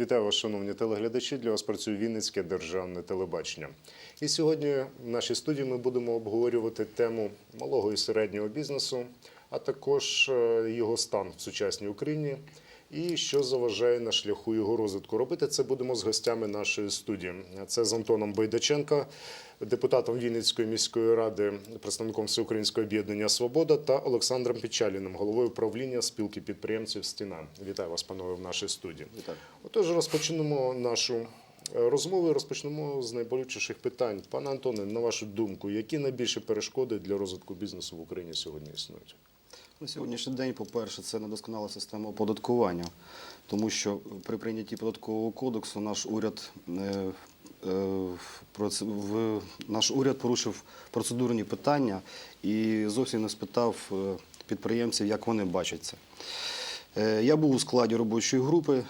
Вітаю вас, шановні телеглядачі. Для вас працює Вінницьке державне телебачення. І сьогодні в нашій студії ми будемо обговорювати тему малого і середнього бізнесу, а також е, його стан в сучасній Україні і що заважає на шляху його розвитку. Робити це будемо з гостями нашої студії. Це з Антоном Байдаченко, депутатом Вінницької міської ради, представником Всеукраїнського об'єднання Свобода та Олександром Печаліним, головою правління спілки підприємців Стіна. Вітаю вас, панове, в нашій студії. Вітаю. Отож, розпочнемо нашу е, розмову. Розпочнемо з найболючіших питань. Пане Антоне, на вашу думку, які найбільші перешкоди для розвитку бізнесу в Україні сьогодні існують? На сьогоднішній день, по-перше, це недосконала система оподаткування, тому що при прийнятті податкового кодексу наш уряд е, е, наш уряд порушив процедурні питання і зовсім не спитав е, підприємців, як вони бачать це. Я був у складі робочої групи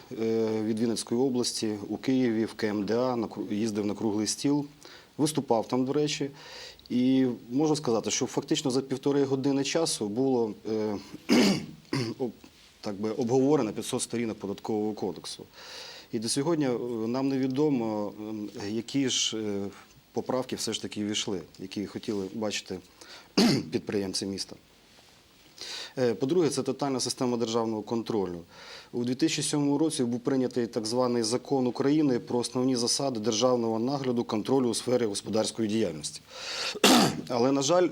від Вінницької області у Києві, в КМДА, їздив на круглий стіл, виступав там, до речі. І можу сказати, що фактично за півтори години часу було е, так би, обговорено 500 сторінок податкового кодексу. І до сьогодні е, нам невідомо, які ж е, поправки все ж таки війшли, які хотіли бачити підприємці міста. Е, По-друге, це тотальна система державного контролю. У 2007 році був прийнятий так званий закон України про основні засади державного нагляду контролю у сфері господарської діяльності. Але, на жаль,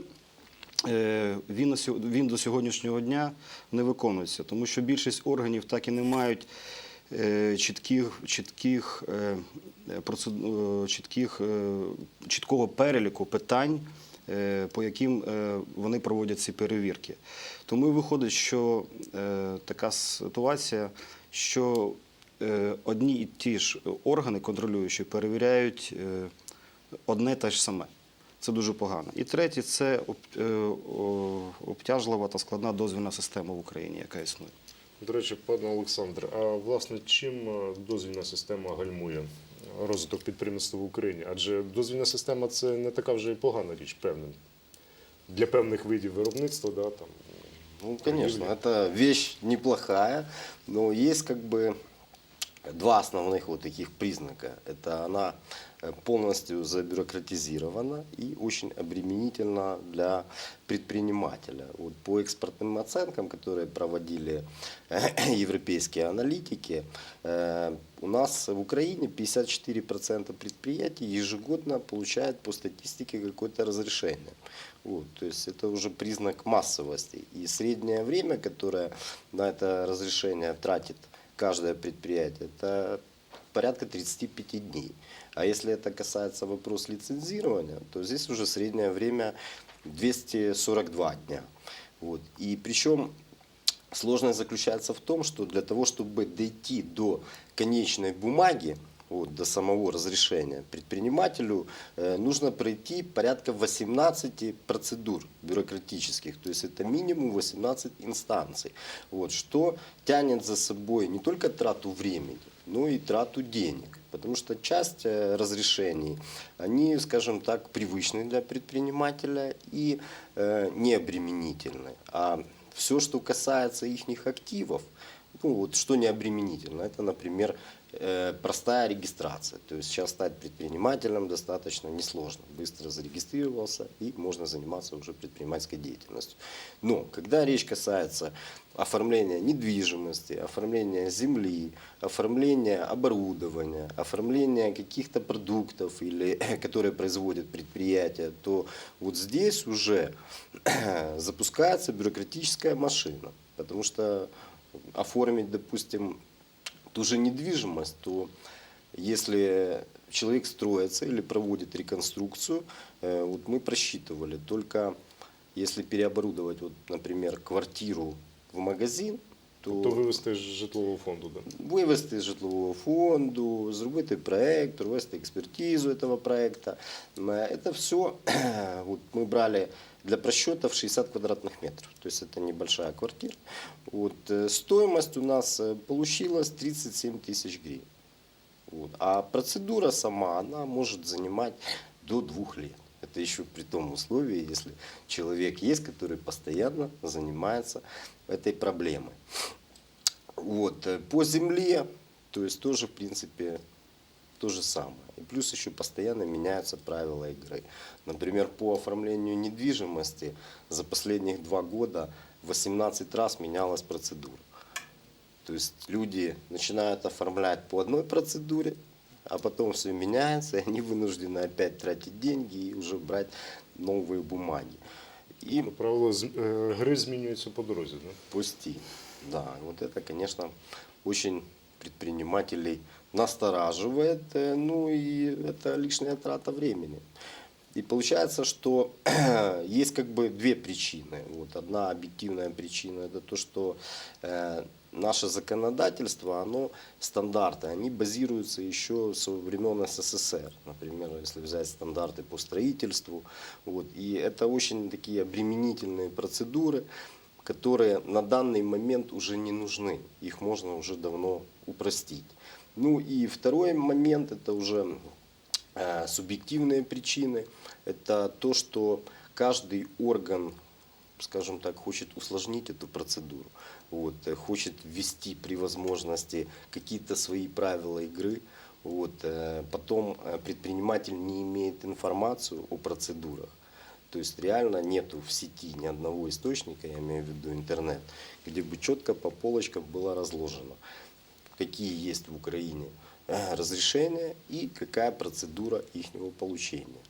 е, він, до сьогоднішнього дня не виконується, тому що більшість органів так і не мають е, чітких, чітких, чітких, чіткого переліку питань, по яким е, вони проводять ці перевірки. Тому і виходить, що е, така ситуація, що е, одні і ті ж органи контролюючі перевіряють е, одне те ж саме. Це дуже погано. І третє це е, обтяжлива та складна дозвільна система в Україні, яка існує. До речі, пане Олександр, а власне чим е, дозвільна система гальмує розвиток підприємництва в Україні? Адже дозвільна система це не така вже і погана річ, певним. Для певних видів виробництва, да, там, Ну, конечно, это вещь неплохая, но есть как бы два основных вот таких признака. Это она э, полностью забюрократизирована и очень обременительна для предпринимателя. Вот по экспортным оценкам, которые проводили э, европейские аналитики, э, у нас в Украине 54% предприятий ежегодно получают по статистике какое-то разрешение. Вот, то есть это уже признак массовости. И среднее время, которое на это разрешение тратит каждое предприятие, это порядка 35 дней. А если это касается вопрос лицензирования, то здесь уже среднее время 242 дня. Вот. И причем Сложность заключается в том, что для того, чтобы дойти до конечной бумаги, вот, до самого разрешения предпринимателю, э, нужно пройти порядка 18 процедур бюрократических, то есть это минимум 18 инстанций, вот, что тянет за собой не только трату времени, но и трату денег. Потому что часть э, разрешений, они, скажем так, привычны для предпринимателя и э, необременительны. А все, что касается их активов, ну, вот, что не обременительно, это, например, простая регистрация. То есть сейчас стать предпринимателем достаточно несложно. Быстро зарегистрировался и можно заниматься уже предпринимательской деятельностью. Но когда речь касается оформления недвижимости, оформления земли, оформления оборудования, оформления каких-то продуктов, или, которые производят предприятия, то вот здесь уже запускается бюрократическая машина. Потому что оформить, допустим, ту же недвижимость, то если человек строится или проводит реконструкцию, э, вот мы просчитывали, только если переоборудовать, вот, например, квартиру в магазин, то, то вивести з житлового фонду. Да. вивести з житлового фонду, зробити проект, провести експертизу этого проекта. Э, Это все вот мы брали для просчетов 60 квадратных метров. То есть это небольшая квартира. Вот, э, стоимость у нас э, получилась 37 тысяч гривен. Вот. А процедура сама, она может занимать до двух лет. Это еще при том условии, если человек есть, который постоянно занимается этой проблемой. Вот. э, По земле То есть тоже, в принципе, то же самое. И плюс еще постоянно меняются правила игры. Например, по оформлению недвижимости за последних два года 18 раз менялась процедура. То есть люди начинают оформлять по одной процедуре, а потом все меняется, и они вынуждены опять тратить деньги и уже брать новые бумаги. И Правила з- е, гри змінюються по дорозі. Да? пусти. Да, вот это, конечно, очень предпринимателей настораживает, э, ну и это лишняя трата времени. И получается, что есть как бы две причины. Вот одна объективная причина это то, что э, наше законодательство, оно стандарты, они базируются еще со времен СССР. Например, если взять стандарты по строительству. Вот, и это очень такие обременительные процедуры, которые на данный момент уже не нужны. Их можно уже давно упростить. Ну и второй момент, это уже э, субъективные причины. Это то, что каждый орган, скажем так, хочет усложнить эту процедуру. Вот, э, хочет ввести при возможности какие-то свои правила игры. Вот, э, потом предприниматель не имеет информацию о процедурах. То есть реально нету в сети ни одного источника, я имею в виду интернет, где бы четко по полочкам было разложено, какие есть в Украине э, разрешения и какая процедура их получения.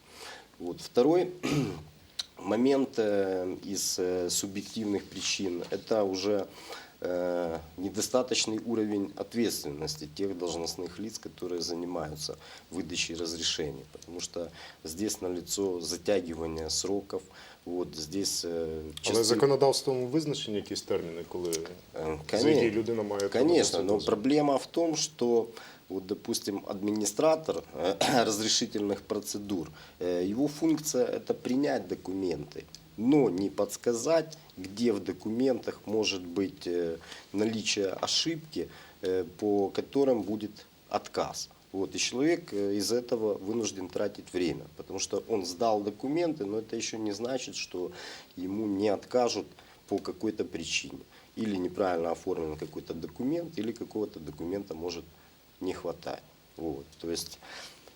Вот. Второй момент э, из э, субъективных причин – это уже недостаточный уровень ответственности тех должностных лиц, которые занимаются выдачей разрешений. Потому что здесь налицо затягивание сроков, вот здесь э, Але часто- законодавством визначені якісь терміни, коли Э, за коне- які людина має Конечно, подати но дозвіл? проблема в том, что вот, допустим, администратор э, разрешительных процедур, э, его функция это принять документы, но не подсказать, где в документах может быть э, наличие ошибки, э, по которым будет отказ. Вот, и человек э, из этого вынужден тратить время, потому что он сдал документы, но это еще не значит, что ему не откажут по какой-то причине. Или неправильно оформлен какой-то документ, или какого-то документа может не хватать. Вот, то есть,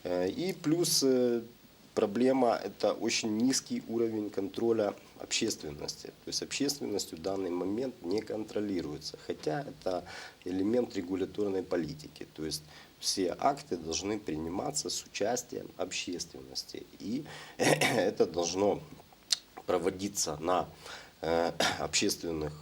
и плюс проблема – это очень низкий уровень контроля общественности. То есть общественностью в данный момент не контролируется, хотя это элемент регуляторной политики. То есть все акты должны приниматься с участием общественности. И это должно проводиться на э, общественных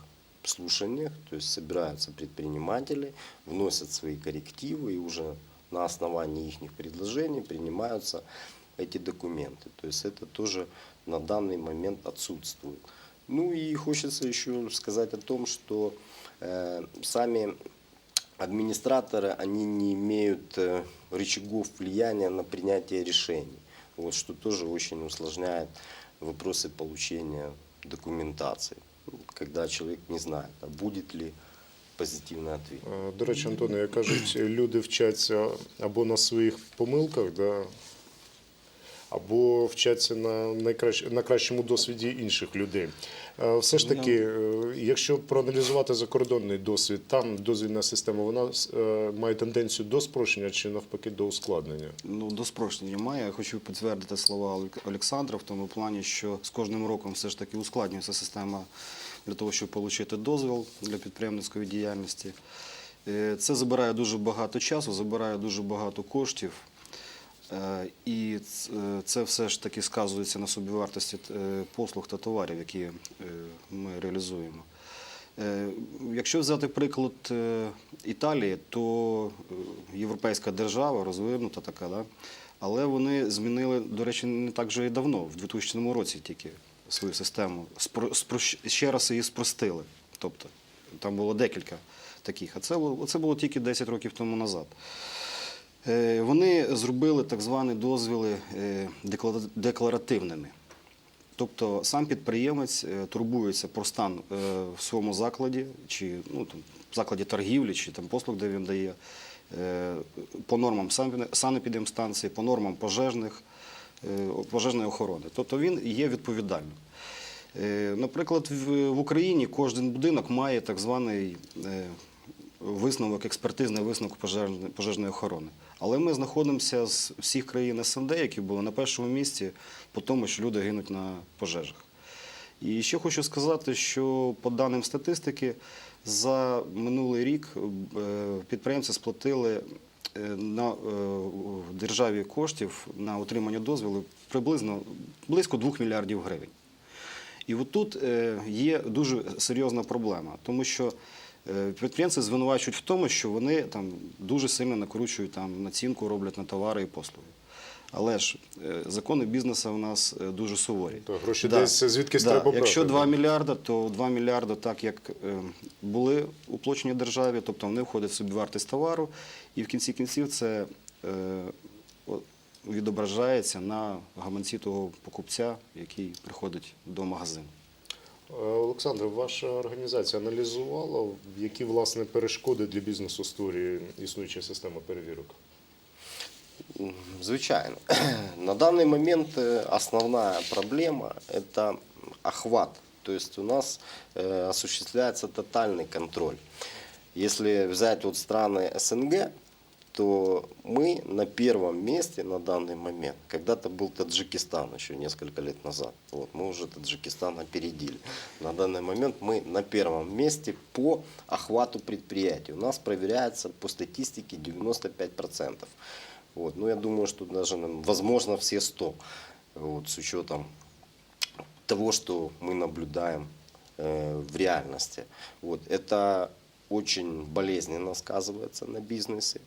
слушаниях, то есть собираются предприниматели, вносят свои коррективы и уже на основании их предложений принимаются эти документы. То есть это тоже на данный момент отсутствует. Ну и хочется еще сказать о том, что э, сами администраторы, они не имеют э, рычагов влияния на принятие решений. Вот, что тоже очень усложняет вопросы получения документации. Когда человек не знает, а будет ли позитивный ответ. Е, До речі, Антоне, як кажуть, люди вчаться або на своїх помилках, да, або вчаться на, найкращ... на кращому досвіді інших людей. Е, Все ж таки, е, якщо проаналізувати закордонний досвід, там дозвільна система вона е, має тенденцію до спрощення чи навпаки до ускладнення. Ну, до спрощення немає. Я хочу підтвердити слова Олександра в тому плані, що з кожним роком все ж таки ускладнюється система для того, щоб отримати дозвіл для підприємницької діяльності. Це забирає дуже багато часу, забирає дуже багато коштів. Е, І е, це все ж таки сказується на собівартості е, послуг та товарів, які ми реалізуємо. Якщо взяти приклад Італії, то європейська держава розвинута така, да? але вони змінили, до речі, не так вже і давно, в 2000 році тільки свою систему. Спро- спрощ- Ще раз її спростили. Тобто там було декілька таких, а це, це було тільки 10 років тому назад. Е, Вони зробили так звані дозвіли е, декларативними. Тобто сам підприємець е, турбується про стан в своєму закладі, чи ну, там, закладі торгівлі, чи там послуг, де він дає, по нормам сан- санепідемстанції, по нормам пожежних, пожежної охорони. Тобто він є відповідальним. Наприклад, в Україні кожен будинок має так званий висновок, експертизний висновок пожежної охорони. Але ми знаходимося з всіх країн СНД, які були на першому місці по тому, що люди гинуть на пожежах. І ще хочу сказати, що по даним статистики, за минулий рік е, підприємці сплатили е, на е, державі коштів на отримання дозволу приблизно близько 2 мільярдів гривень. І от тут е, є дуже серйозна проблема, тому що підприємці звинувачують в тому, що вони там дуже сильно накручують там націнку, роблять на товари і послуги. Але ж е, закони бізнесу у нас е, дуже суворі. То гроші десь звідкись треба брати, Якщо да? 2 мільярда, то 2 мільярда, так як е, були уплочені державі, тобто вони входять в собівартість товару, і в кінці кінців це е, відображається на гаманці того покупця, який приходить до магазину. Е, Олександр, ваша організація аналізувала, які власне перешкоди для бізнесу створює існуюча система перевірок? М, Звичайно. На данный момент э, основная проблема – это охват. То есть у нас э, осуществляется тотальный контроль. Если взять вот страны СНГ, то мы на первом месте на данный момент. Когда-то был Таджикистан еще несколько лет назад. Вот, мы уже Таджикистан опередили. На данный момент мы на первом месте по охвату предприятий. У нас проверяется по статистике 95%. Вот. Ну, я думаю, что даже, возможно, все 100. Вот, с учетом того, что мы наблюдаем э, в реальности. Вот. Это очень болезненно сказывается на бизнесе.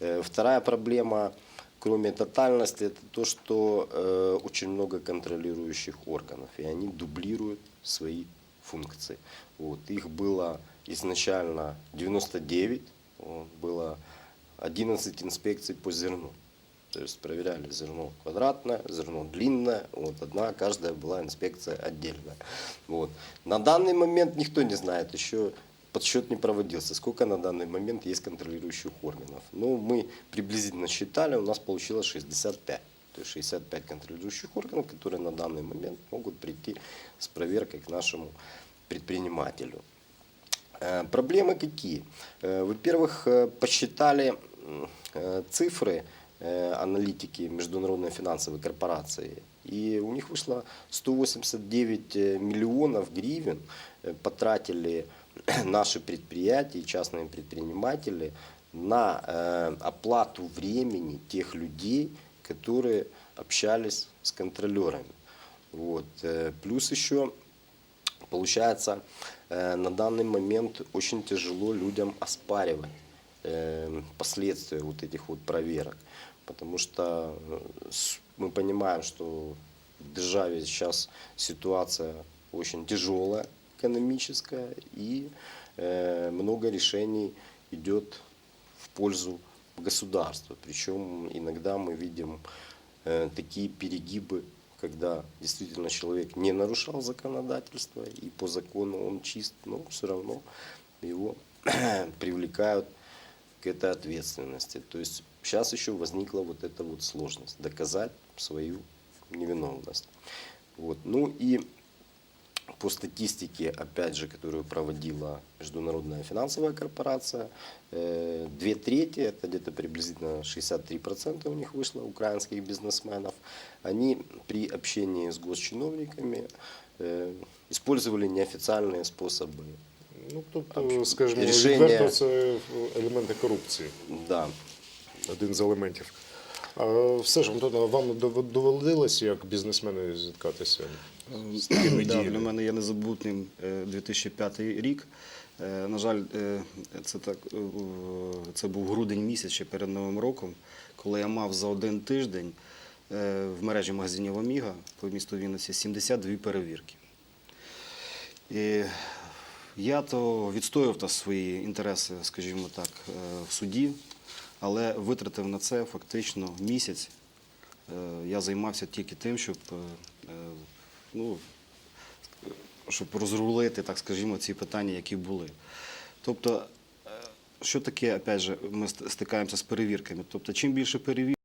Э, вторая проблема, кроме тотальности, это то, что э, очень много контролирующих органов, и они дублируют свои функции. Вот. Их было изначально 99, вот, было 11 инспекций по зерну. То есть проверяли зерно квадратное, зерно длинное. Вот одна, каждая была инспекция отдельная. Вот. На данный момент никто не знает, еще подсчет не проводился, сколько на данный момент есть контролирующих органов. Но мы приблизительно считали, у нас получилось 65. То есть 65 контролирующих органов, которые на данный момент могут прийти с проверкой к нашему предпринимателю. Э, Проблемы какие? Э, Во-первых, э, посчитали цифры аналитики Международной финансовой корпорации, и у них вышло 189 э, миллионов гривен потратили наши предприятия и частные предприниматели на э, оплату времени тех людей, которые общались с контролерами. Вот. э, Плюс еще Получается, э, на данный момент очень тяжело людям оспаривать э, последствия вот этих вот проверок. Потому что э, мы понимаем, что в державе сейчас ситуация очень тяжелая экономическая и э, много решений идет в пользу государства. Причем иногда мы видим э, такие перегибы, когда действительно человек не нарушал законодательство и по закону он чист, но все равно его привлекают к этой ответственности. То есть сейчас еще возникла вот эта вот сложность доказать свою невиновность. Вот. Ну и по статистике, опять же, которую проводила Международная финансовая корпорация, э, две трети, это где-то приблизительно 63% у них вышло, украинских бизнесменов, они при общении с госчиновниками э, использовали неофициальные способы. Ну, тобто, скажімо, Рішення- відверто це елементи корупції. Да, один з елементів. А все ж, Антоне, вам дов- доводилось як бізнесмену зіткатися з такими Да, для мене є незабутнім е, 2005 рік. Е, На жаль, е, це так е, це був грудень місяць ще перед Новим роком, коли я мав за один тиждень е, в мережі магазинів Оміга по місту Вінниці 72 перевірки. І я то відстоював та свої інтереси, скажімо так, е, в суді, але витратив на це фактично місяць. Е, Я займався тільки тим, щоб, е, е, ну, щоб розрулити, так скажімо, ці питання, які були. Тобто, е, що таке, опять же, ми стикаємося з перевірками? Тобто, чим більше перевірок,